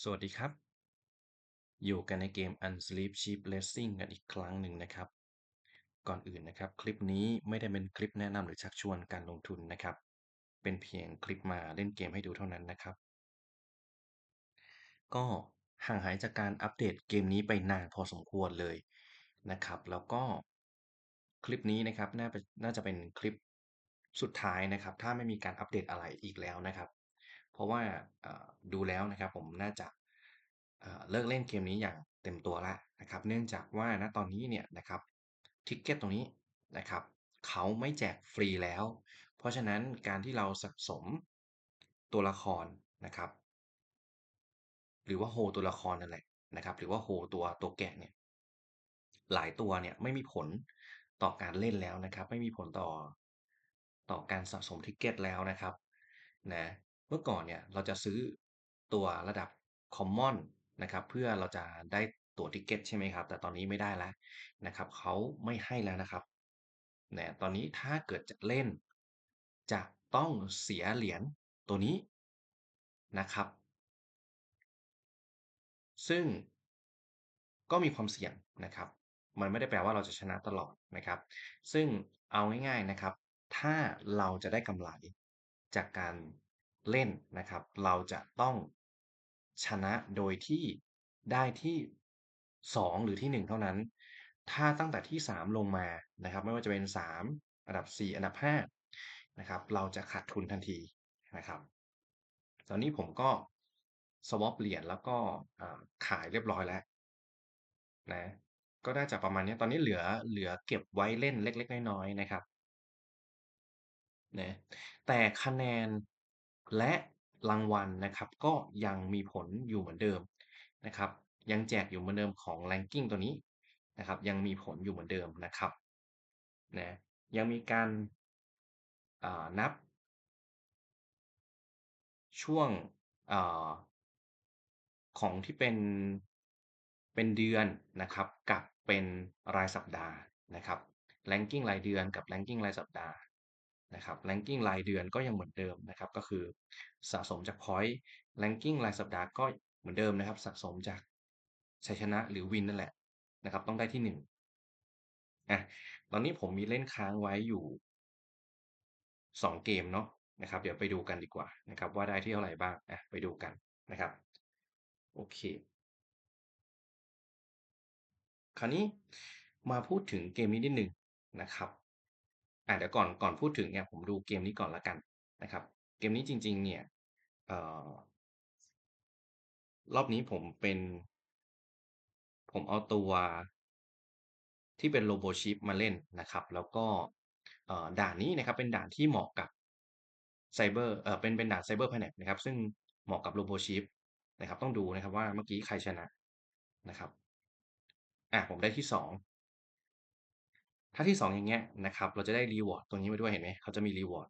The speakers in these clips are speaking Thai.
สวัสดีครับ อยู่กันในเกม Unsleep Cheap Racing กันอีกครั้งหนึ่งนะครับ ก่อนอื่นนะครับ คลิปนี้ไม่ได้เป็นคลิปแนะนำหรือชักชวนการลงทุนนะครับ เป็นเพียงคลิปมาเล่นเกมให้ดูเท่านั้นนะครับ ก็ห่างหายจากการอัปเดตเกมนี้ไปนานพอสมควรเลยนะครับ แล้วก็คลิปนี้นะครับนน่าจะเป็นคลิปสุดท้ายนะครับ ถ้าไม่มีการอัปเดตอะไรอีกแล้วนะครับ เพราะว่าดูแล้วนะครับผมน่าจะเลิกเล่นเกมนี้อย่างเต็มตัวแล้วนะครับ เนื่องจากว่าณตอนนี้เนี่ยนะครับทิกเก็ตตรงนี้นะครับเขาไม่แจกฟรีแล้ว เพราะฉะนั้นการที่เราสะสมตัวละครนะครับ หรือว่าโฮตัวละครนั่นแหละนะครับ หรือว่าโฮตัวตัวแกะเนี่ยหลายตัวเนี่ยไม่มีผลต่อการเล่นแล้วนะครับ ไม่มีผลต่อต่อการสะสมทิกเก็ตแล้วนะครับนะ มื่อก่อนเนี่ยเราจะซื้อตัวระดับคอมมอนนะครับเพื่อเราจะได้ตั๋วทิกเก็ตใช่ไหมครับ แต่ตอนนี้ไม่ได้แล้วนะครับเขาไม่ให้แล้วนะครับเนะตอนนี้ถ้าเกิดจะเล่น จะต้องเสียเหรียญตัวนี้นะครับ ซึ่งก็มีความเสี่ยงนะครับ มันไม่ได้แปลว่าเราจะชนะตลอดนะครับ ซึ่งเอาง่ายๆนะครับ ถ้าเราจะได้กำไรจากการ เล่นนะครับ เราจะต้องชนะโดยที่ได้ที่ 2 หรือที่ 1 เท่านั้น ถ้าตั้งแต่ที่ 3 ลงมานะครับ ไม่ว่าจะเป็น 3 อันดับ 4 อันดับ5นะครับ เราจะขาดทุนทันทีนะครับ ตอนนี้ผมก็ swap เหรียญแล้วก็ขายเรียบร้อยแล้วนะก็น่าจะประมาณนี้ตอนนี้เหลือเหลือเก็บไว้เล่นเล็ก ๆ น้อยๆนะครับนะแต่คะแนน และรางวัลนะครับ ก็ยังมีผลอยู่เหมือนเดิมนะครับ ยังแจกอยู่เหมือนเดิมของ ranking ตัวนี้นะครับ ยังมีผลอยู่เหมือนเดิมนะครับนะยังมีการานับ ช่วงอของที่เป็นเป็นเดือนนะครับ กับเป็นรายสัปดาห์นะครับ ranking รายเดือนกับ ranking รายสัปดาห์ นะครับ ranking รายเดือนก็ยังเหมือนเดิมนะครับ ก็คือสะสมจากพอยต์ ranking รายสัปดาห์ก็เหมือนเดิมนะครับ สะสมจากชัยชนะหรือวินนั่นแหละนะครับ ต้องได้ที่1อะตอนนี้ผมมีเล่นค้างไว้อยู่ 2 เกมเนาะนะครับ เดี๋ยวไปดูกันดีกว่านะครับ ว่าได้ที่เท่าไหร่บ้างอะไปดูกันนะครับ โอเค คราวนี้มาพูดถึงเกมนี้นิดหนึ่งนะครับ อะเดี๋ยวก่อนก่อนพูดถึงเนี่ยผมดูเกมนี้ก่อนล้วกันนะครับ เกมนี้จริง ๆ เนี่ยเออรอบนี้ผมเป็น ผมเอาตัวที่เป็น Robo Ship มาเล่นนะครับ แล้วก็เอ่อด่านนี้นะครับเป็นด่านที่เหมาะกับไซเบอร์เออเป็นเป็นด่าน Cyber Planet นะครับ ซึ่งเหมาะกับ Robo Ship นะครับ ต้องดูนะครับว่าเมื่อกี้ใครชนะนะครับอะผมได้ที่2 ถ้าที่ 2 อย่างเงี้ยนะครับ เราจะได้รีวอร์ดตรงนี้มาด้วยเห็นไหมเขาจะมีรีวอร์ด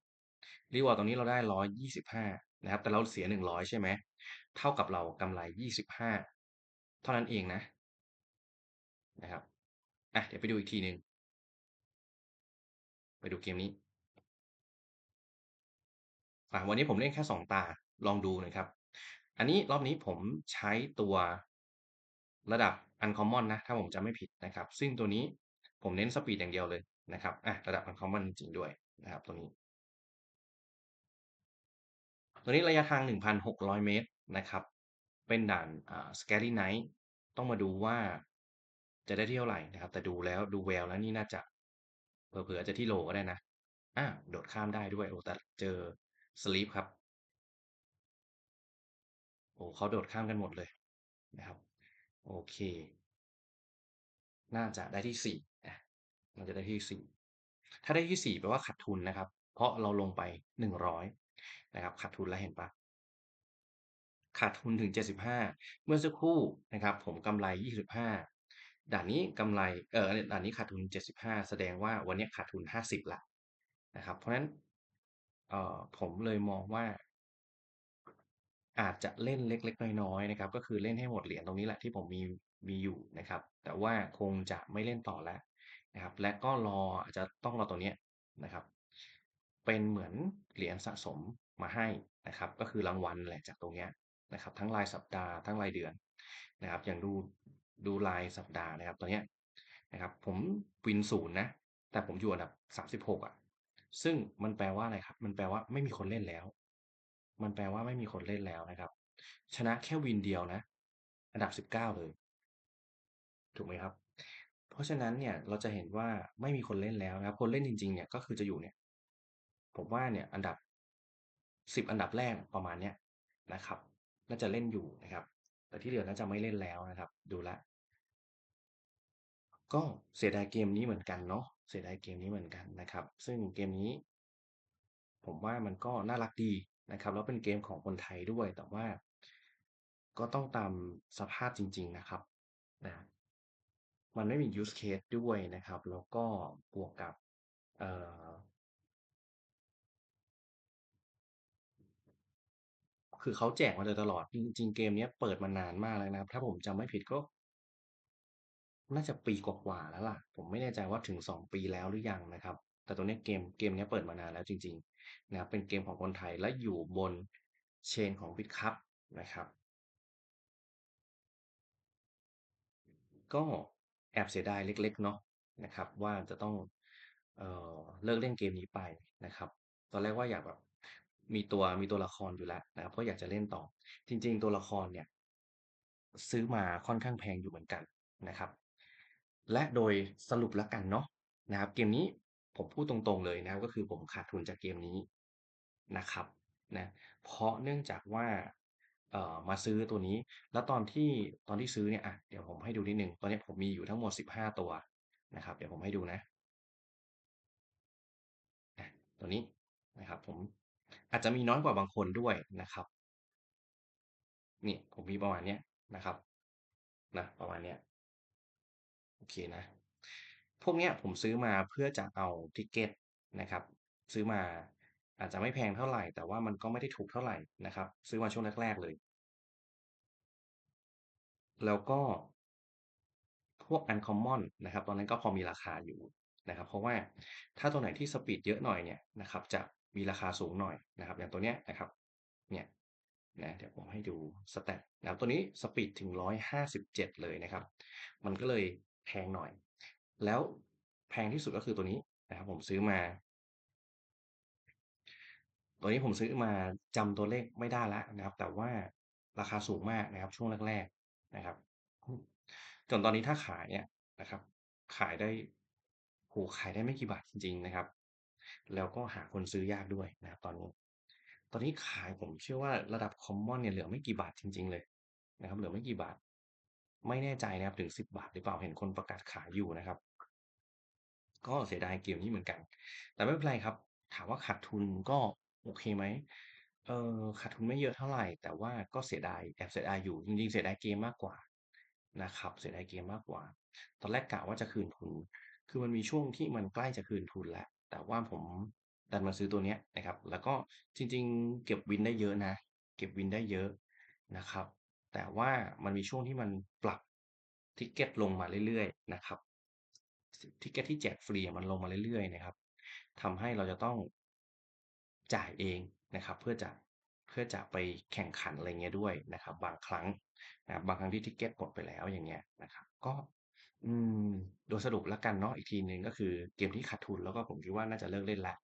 รีวอร์ดตรงนี้เราได้ 125 นะครับ แต่เราเสีย 100 ใช่ไหม เท่ากับเรากำไร 25 เท่านั้นเองนะ นะครับ อะ เดี๋ยวไปดูอีกทีหนึ่ง ไปดูเกมนี้ อะ วันนี้ผมเล่นแค่ 2 ตา ลองดูน่อยครับ อันนี้รอบนี้ผมใช้ตัวระดับ Uncommon นะ ถ้าผมจำไม่ผิดนะครับ ซึ่งตัวนี้ ผมเน้นสปีดอย่างเดียวเลยนะครับอะระดับ Uncommon จริงด้วยนะครับตัวนี้ ตัวนี้ระยะทาง 1,600 เมตรนะครับ เป็นด่านอ่า Scary Night ต้องมาดูว่าจะได้ที่เท่าไรนะครับ แต่ดูแล้วดูแววแล้วนี่น่าจะเผลอๆอจะที่โลก็ได้นะอ่าโดดข้ามได้ด้วยโอ้แต่เจอ Sleep ครับโอ้เขาโดดข้ามกันหมดเลยนะครับ โอเค น่าจะได้ที่4 อะน่าจะได้ที่4ถ้าได้ที่4แปลว่าขาดทุนนะครับ เพราะเราลงไป100นะครับขาดทุนแล้วเห็นปล่าขาดทุนถึง 75 เมื่อสักครู่นะครับ ผมกำไร 25 ด่านนี้กำไรเออด่านนี้ขาดทุน 75 แสดงว่าวันนี้ขาดทุน 50แล้วนะครับ เพราะฉะนั้นเอ่อผมเลยมองว่า อาจจะเล่นเล็ก ๆ น้อยๆนะครับ ก็คือเล่นให้หมดเหรียญตรงนี้แหละที่ผมมีมีอยู่นะครับ แต่ว่าคงจะไม่เล่นต่อแล้ว นะครับ และก็รออาจจะต้องรอตัวเนี้ยนะครับ เป็นเหมือนเหรียญสะสมมาให้นะครับ ก็คือรางวัลแหละจากตรงเนี้ยนะครับ ทั้งรายสัปดาห์ทั้งรายเดือนนะครับ อย่างดูดูรายสัปดาห์นะครับตอนเนี้ยนะครับ ผม Win 0นย์นะ แต่ผมอยู่อันดับ36อะซึ่งมันแปลว่าอะไรครับ มันแปลว่าไม่มีคนเล่นแล้ว มันแปลว่าไม่มีคนเล่นแล้วนะครับ ชนะแค่ Win เดียวนะ อันดับ19เลย ถูกไหมครับ เพราะฉะนั้นเนี่ยเราจะเห็นว่าไม่มีคนเล่นแล้วนะครับ คนเล่นจริงๆเนี่ยก็คือจะอยู่เนี่ยผมว่าเนี่ยอันดับ 10 อันดับแรกประมาณเนี้ยนะครับ น่าจะเล่นอยู่นะครับ แต่ที่เหลือน่าจะไม่เล่นแล้วนะครับ ดูแล้วก็เสียดายเกมนี้เหมือนกันเนาะเสียดายเกมนี้เหมือนกันนะครับ ซึ่งเกมนี้ ผมว่ามันก็น่ารักดีนะครับ แล้วเป็นเกมของคนไทยด้วยแต่ว่า ก็ต้องตามสภาพจริง ๆนะครับนะ มันไม่มี use case ด้วยนะครับ แล้วก็บวกกับเอ่อคือเขาแจกมาโดยตลอด จริงๆ เกมนี้เปิดมานานมากแล้วนะครับ ถ้าผมจำไม่ผิดก็ น่าจะปีกว่าๆแล้วล่ะ ผมไม่แน่ใจว่าถึง 2 ปีแล้วหรือยังนะครับ แต่ตัวนี้เกมเกมนี้เปิดมานานแล้วจริง ๆ นะครับ เป็นเกมของคนไทยและอยู่บน Chain ของ Bitkub นะครับ ก็ แอบเสียดายเล็กๆเนาะนะครับ ว่าจะต้องเอ่อเลิกเล่นเกมนี้ไปนะครับ ตอนแรกว่าอยากแบบมีตัวมีตัวละครอยู่แล้วนะครับ ก็อยากจะเล่นต่อ จริง ๆ ตัวละครเนี่ย ซื้อมาค่อนข้างแพงอยู่เหมือนกันนะครับ และโดยสรุปแล้วกันเนาะนะครับ เกมนี้ผมพูดตรงๆเลยนะครับ ก็คือผมขาดทุนจากเกมนี้นะครับนะเพราะเนื่องจากว่า เอ่อมาซื้อตัวนี้ แล้วตอนที่ตอนที่ซื้อเนี่ยอะเดี๋ยวผมให้ดูนิดหนึ่งตอนนี้ผมมีอยู่ทั้งหมด 15 ตัวนะครับ เดี๋ยวผมให้ดูนะตัวนี้นะครับ ผมอาจจะมีน้อยกว่าบางคนด้วยนะครับนี่ผมมีประมาณเนี้ยนะครับนะประมาณเนี้ยโอเคนะ พวกเนี้ยผมซื้อมาเพื่อจะเอา Ticket นะครับ ซื้อมา อาจจะไม่แพงเท่าไหร่ แต่ว่ามันก็ไม่ได้ถูกเท่าไหร่นะครับ ซื้อมาช่วงแรกๆเลย แล้วก็พวก Uncommon นะครับ ตอนนั้นก็พอมีราคาอยู่นะครับ เพราะว่าถ้าตัวไหนที่สปีดเยอะหน่อยเนี่ยนะครับจะมีราคาสูงหน่อยนะครับ อย่างตัวเนี้ยนะครับเนี่ยนะเดี๋ยวผมให้ดู Stat นะครับตัวนี้สปีดถึง 157 เลยนะครับ มันก็เลยแพงหน่อย แล้วแพงที่สุดก็คือตัวนี้นะครับ ผมซื้อมา ตัวนี้ผมซื้อมาจำตัวเลขไม่ได้แล้วนะครับ แต่ว่าราคาสูงมากนะครับช่วงแรกๆนะครับ จนตอนนี้ถ้าขายเนี่ยนะครับ ขายได้โอ้โฮขายได้ไม่กี่บาทจริง ๆนะครับ แล้วก็หาคนซื้อยากด้วยนะครับ ตอนนี้ ตอนนี้ขายผมเชื่อว่าระดับ Common เนี่ยเหลือไม่กี่บาทจริง ๆ เลยนะครับ เหลือไม่กี่บาท ไม่แน่ใจนะครับถึง10บาทหรือเปล่าเห็นคนประกาศขายอยู่นะครับ ก็เสียดายเกมนี้เหมือนกัน แต่ไม่เป็นไรครับ ถามว่าขาดทุนก็ โอเคไหม เอ่อ ขาดทุนไม่เยอะเท่าไร แต่ว่าก็เสียดาย แอบเสียดายอยู่ จริง ๆ เสียดายเกมมากกว่านะครับ เสียดายเกมมากกว่า ตอนแรกกะว่าจะคืนทุน คือมันมีช่วงที่มันใกล้จะคืนทุนแล้ว แต่ว่าผมดันมาซื้อตัวเนี้ยนะครับ แล้วก็จริง ๆ เก็บวินได้เยอะนะ เก็บวินได้เยอะนะครับ แต่ว่ามันมีช่วงที่มันปรับ Ticket ลงมาเรื่อย ๆ นะครับ Ticket ที่แจกฟรีมันลงมาเรื่อย ๆ นะครับทำให้เราจะต้อง จ่ายเองนะครับ เพื่อจะเพื่อจะไปแข่งขันอะไรเงี้ยด้วยนะครับ บางครั้งนะบบางครั้งที่ Ticket หมดไปแล้วอย่างเงี้ยนะครับ ก็อืมโดยสรุปแล้วกันเนาะอีกทีหนึ่งก็คือเกมที่ขาดทุนแล้วก็ผมคิดว่าน่าจะเลิกเล่นแล้ว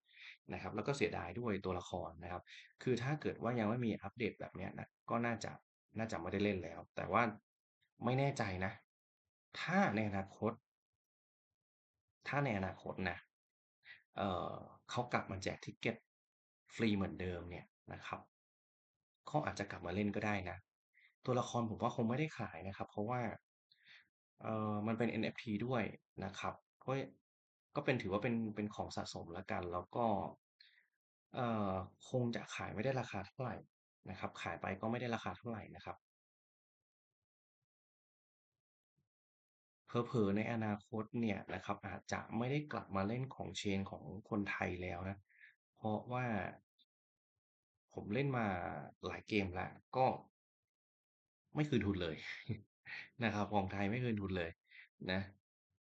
นะครับ แล้วก็เสียดายด้วยตัวละครนะครับ คือถ้าเกิดว่ายังไม่มีอัปเดตแบบเนี้ยนะก็น่าจะน่าจะไม่ได้เล่นแล้ว แต่ว่าไม่แน่ใจนะ ถ้าในอนาคต ถ้าในอนาคตนะเออเขากลับมาแจก Ticket ฟรีเหมือนเดิมเนี่ยนะครับก็อาจจะกลับมาเล่นก็ได้นะ ตัวละครผมว่าคงไม่ได้ขายนะครับ เพราะว่าเอ่อมันเป็น NFT ด้วยนะครับก็ก็เป็นถือว่าเป็นเป็นของสะสมแล้วกัน แล้วก็เอ่อคงจะขายไม่ได้ราคาเท่าไหร่นะครับ ขายไปก็ไม่ได้ราคาเท่าไหร่นะครับเผลอๆในอนาคตเนี่ยนะครับอาจจะไม่ได้กลับมาเล่นของ Chain ของคนไทยแล้วนะ เพราะว่า ผมเล่นมาหลายเกมแล้ว ก็ไม่คืนทุนเลย นะครับ ของไทยไม่คืนทุนเลยนะ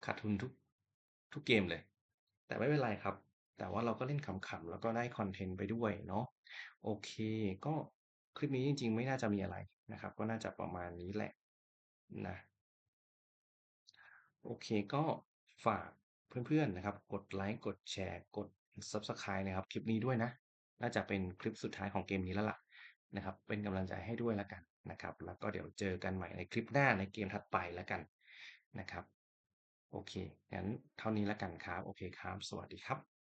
ขาดทุนทุกทุกเกมเลย แต่ไม่เป็นไรครับ แต่ว่าเราก็เล่นขำๆแล้วก็ได้คอนเทนต์ไปด้วยเนาะโอเค ก็คลิปนี้จริงๆ ไม่น่าจะมีอะไรนะครับ ก็น่าจะประมาณนี้แหละนะโอเคก็ฝากเพื่อนๆนะครับ กดไลก์กดแชร์ กด Subscribe นะครับคลิปนี้ด้วยนะ น่าจะเป็นคลิปสุดท้ายของเกมนี้แล้วล่ะนะครับ เป็นกำลังใจให้ด้วยแล้วกันนะครับ แล้วก็เดี๋ยวเจอกันใหม่ในคลิปหน้าในเกมถัดไปแล้วกันนะครับ โอเคงั้นเท่านี้แล้วกันครับ โอเคครับ สวัสดีครับ